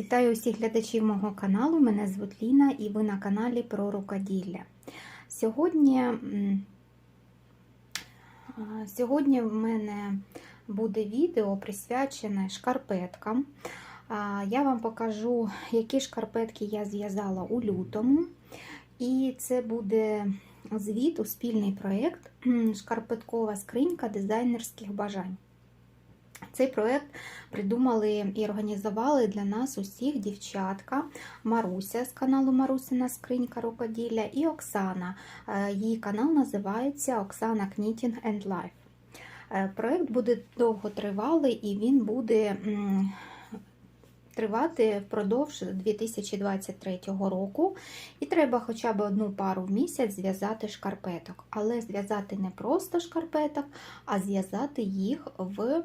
Вітаю усіх глядачів мого каналу. Мене звуть Ліна і ви на каналі про рукоділля. Сьогодні, сьогодні в мене буде відео присвячене шкарпеткам. Я вам покажу, які шкарпетки я зв'язала у лютому. І це буде звіт у спільний проєкт Шкарпеткова скринька дизайнерських бажань. Цей проєкт придумали і організували для нас усіх дівчатка Маруся з каналу Марусина Скринька рукоділля і Оксана. Е, Її канал називається Оксана Knitting and Life. Проєкт буде довготривалий і він буде тривати впродовж 2023 року. І треба хоча б одну пару в місяць зв'язати шкарпеток. Але зв'язати не просто шкарпеток, а зв'язати їх в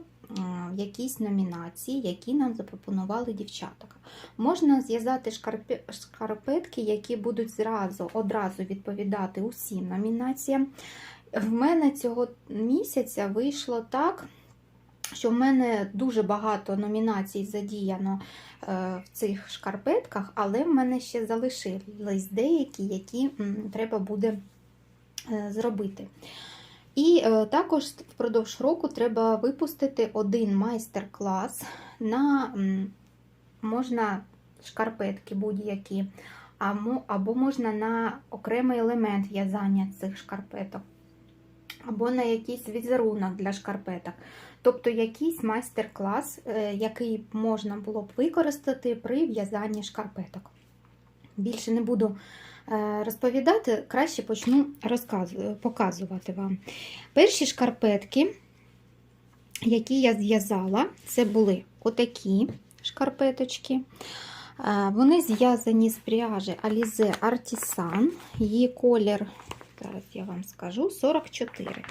в якійсь номінації, які нам запропонували дівчаток. Можна зв'язати шкарпетки, які будуть зразу, одразу відповідати усім номінаціям. В мене цього місяця вийшло так, що в мене дуже багато номінацій задіяно е, в цих шкарпетках, але в мене ще залишились деякі, які треба буде е, зробити. І е, також впродовж року треба випустити один майстер-клас на можна шкарпетки будь-які, або, можна на окремий елемент в'язання цих шкарпеток, або на якийсь візерунок для шкарпеток. Тобто якийсь майстер-клас, е, який можна було б використати при в'язанні шкарпеток. Більше не буду розповідати, краще почну показувати вам. Перші шкарпетки, які я зв'язала, це були отакі шкарпеточки. Е, Вони зв'язані з пряжі Alize Artisan. Її колір, зараз я вам скажу, 44.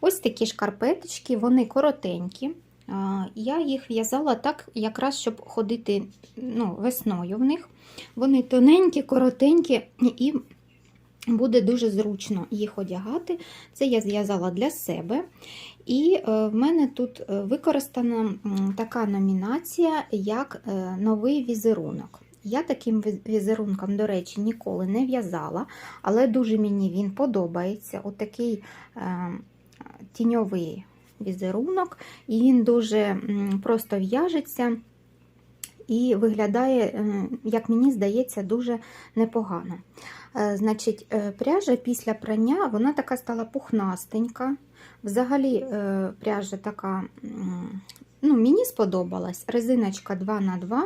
Ось такі шкарпеточки, вони коротенькі. Е, Я їх в'язала так, якраз щоб ходити ну, весною в них. Вони тоненькі, коротенькі і буде дуже зручно їх одягати. Це я зв'язала для себе. І е, в мене тут е, використана така номінація, як е, новий візерунок. Я таким візерунком, до речі, ніколи не в'язала, але дуже мені він подобається. Отакий тіньовий візерунок, і він дуже просто в'яжеться і виглядає, е, як мені здається, дуже непогано. Е, Значить, е, пряжа після прання вона така стала пухнастенька. Взагалі, пряжа така, ну, мені сподобалась. Резиночка 2х2.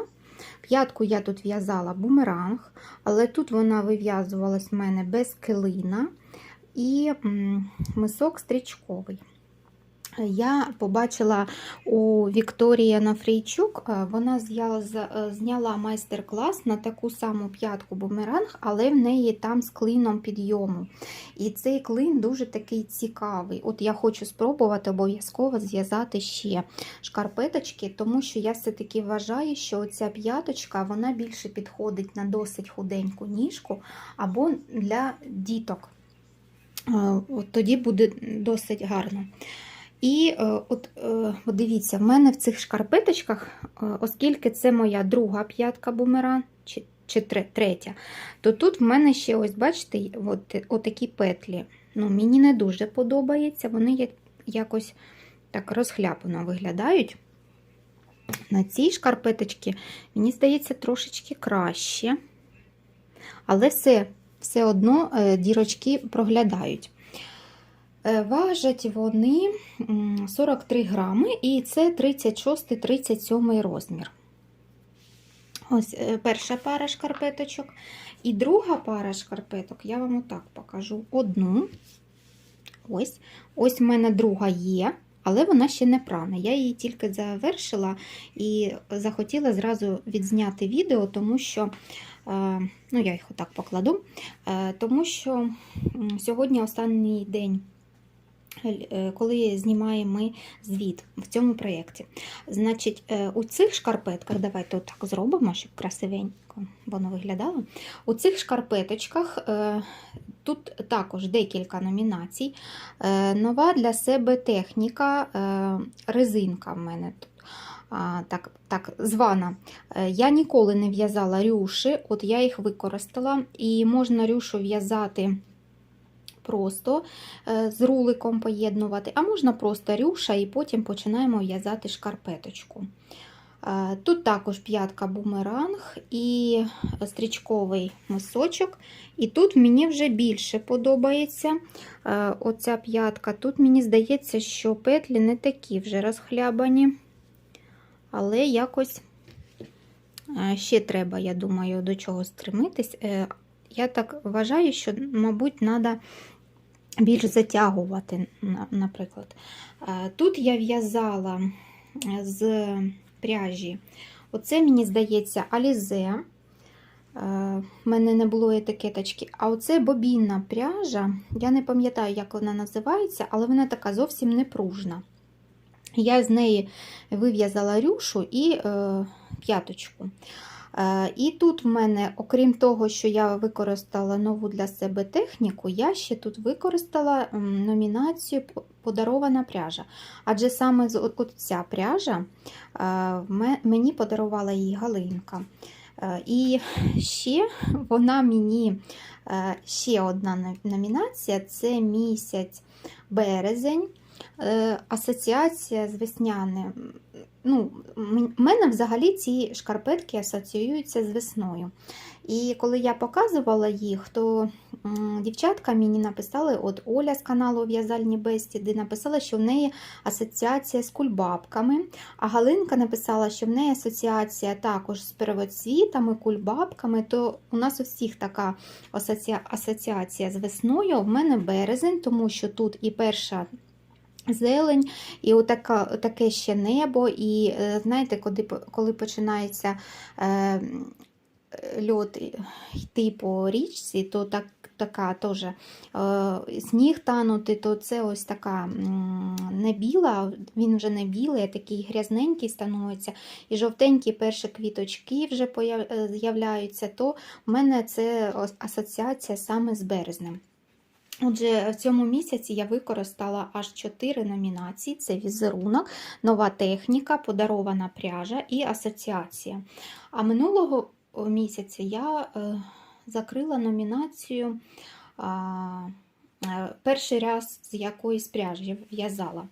П'ятку я тут в'язала бумеранг, але тут вона вив'язувалась в мене без килина і мисок стрічковий. Я побачила у Вікторії Анафрійчук, е, вона е, зняла майстер-клас на таку саму п'ятку бумеранг, але в неї там з клином підйому. І цей клин дуже такий цікавий. От я хочу спробувати обов'язково зв'язати ще шкарпеточки, тому що я все-таки вважаю, що ця п'яточка вона більше підходить на досить худеньку ніжку або для діток. Е, От тоді буде досить гарно. І е, от, е, дивіться, в мене в цих шкарпеточках, е, оскільки це моя друга п'ятка бумеран, чи, чи третя, то тут в мене ще, ось бачите, от, отакі петлі. Ну, мені не дуже подобається, вони якось так розхляпано виглядають. На цій шкарпеточці, мені здається, трошечки краще. Але все, все одно дірочки проглядають. Е, Важать вони 43 грами, і це 36-37 розмір. Ось е, перша пара шкарпеточок. І друга пара шкарпеток, я вам отак покажу. Одну. Ось ось в мене друга є, але вона ще не прана. Я її тільки завершила і захотіла зразу відзняти відео, тому що, е, ну, я їх отак покладу, тому що сьогодні останній день коли знімаємо ми звіт в цьому проєкті. Значить, е, у цих шкарпетках, давайте отак зробимо, щоб красивенько воно виглядало. У цих шкарпеточках е, тут також декілька номінацій. Е, Нова для себе техніка, е, резинка в мене тут. так, так звана. Е, Я ніколи не в'язала рюші, от я їх використала, і можна рюшу в'язати просто е, з руликом поєднувати, а можна просто рюша і потім починаємо в'язати шкарпеточку. Е, Тут також п'ятка бумеранг і стрічковий мисочок. І тут мені вже більше подобається е, оця п'ятка. Тут мені здається, що петлі не такі вже розхлябані, але якось ще треба, я думаю, до чого стремитись. Е, Я так вважаю, що, мабуть, треба більш затягувати, наприклад. Е, Тут я в'язала е, з пряжі. Оце, мені здається, Алізе. В мене не було етикеточки. А оце бобінна пряжа. Я не пам'ятаю, як вона називається, але вона така зовсім не пружна. Я з неї вив'язала рюшу і е, п'яточку. Е, І тут в мене, окрім того, що я використала нову для себе техніку, я ще тут використала номінацію Подарована пряжа. Адже саме ця пряжа е, мені подарувала її Галинка. Е, І ще вона мені ще одна номінація це місяць березень. Асоціація з весняним. Ну, м- мене взагалі ці шкарпетки асоціюються з весною. І коли я показувала їх, то дівчатка мені написали, от Оля з каналу В'язальні бесіди написала, що в неї асоціація з кульбабками. А Галинка написала, що в неї асоціація також з первоцвітами, кульбабками. То у нас у всіх така асоціація з весною. В мене березень, тому що тут і перша. Зелень, і отака, таке ще небо, і е, знаєте, коли, коли починається е, льот йти по річці, то так, така теж е, сніг танути, то це ось така не біла, він вже не білий, а такий грязненький становиться, і жовтенькі перші квіточки вже е, з'являються, то в мене це асоціація саме з березнем. Отже, в цьому місяці я використала аж 4 номінації: це візерунок, нова техніка, подарована пряжа і асоціація. А минулого місяця я е, закрила номінацію е, перший раз з якоїсь пряжі в'язала.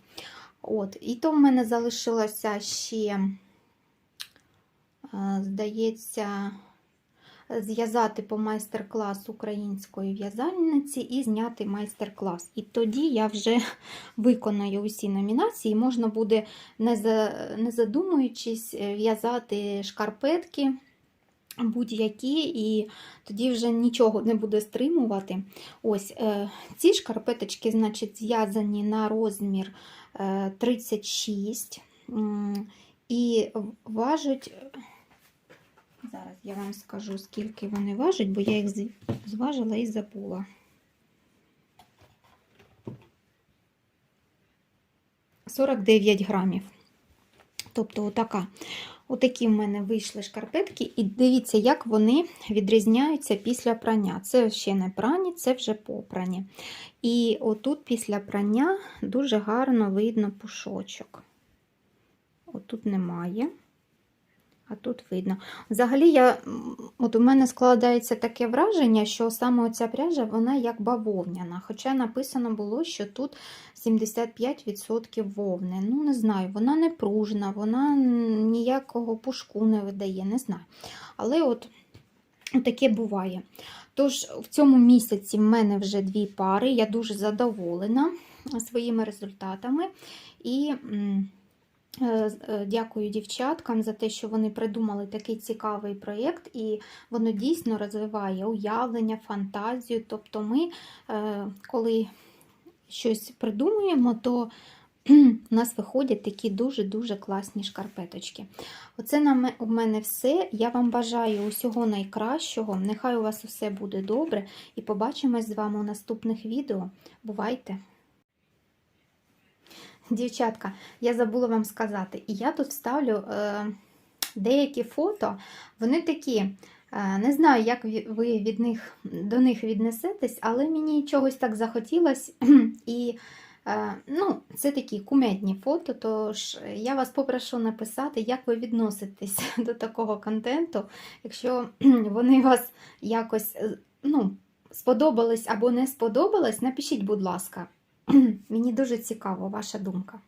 От, І то в мене залишилося ще, е, здається, зв'язати по майстер-клас української в'язальниці і зняти майстер-клас. І тоді я вже виконаю усі номінації, можна буде, не, за, не задумуючись, е, в'язати шкарпетки будь-які, і тоді вже нічого не буде стримувати. Ось е, ці шкарпеточки, значить, зв'язані на розмір е, 36 м, і важать. Зараз я вам скажу, скільки вони важать, бо я їх зважила і забула. Сорок дев'ять грамів. Тобто, отака. Отакі в мене вийшли шкарпетки, і дивіться, як вони відрізняються після прання. Це ще не прані, це вже попрані. І отут після прання дуже гарно видно пушочок. Отут немає. А тут видно. Взагалі, я, от у мене складається таке враження, що саме оця пряжа вона як бавовняна. Хоча написано було, що тут 75% вовни. Ну, не знаю, вона не пружна, вона ніякого пушку не видає, не знаю. Але от таке буває. Тож, в цьому місяці в мене вже дві пари, я дуже задоволена своїми результатами. І. Е, е, Дякую дівчаткам за те, що вони придумали такий цікавий проєкт, і воно дійсно розвиває уявлення, фантазію. Тобто, ми, е, коли щось придумуємо, то у нас виходять такі дуже-дуже класні шкарпеточки. Оце на у мене все. Я вам бажаю усього найкращого. Нехай у вас все буде добре. І побачимось з вами у наступних відео. Бувайте! Дівчатка, я забула вам сказати, і я тут вставлю е, деякі фото, вони такі, е, не знаю, як ви від них, до них віднесетесь, але мені чогось так захотілося, і Е, Ну, це такі кумедні фото, тож я вас попрошу написати, як ви відноситесь до такого контенту. Якщо вони вас якось е, ну, сподобались або не сподобались, напишіть, будь ласка. Мені дуже цікаво ваша думка.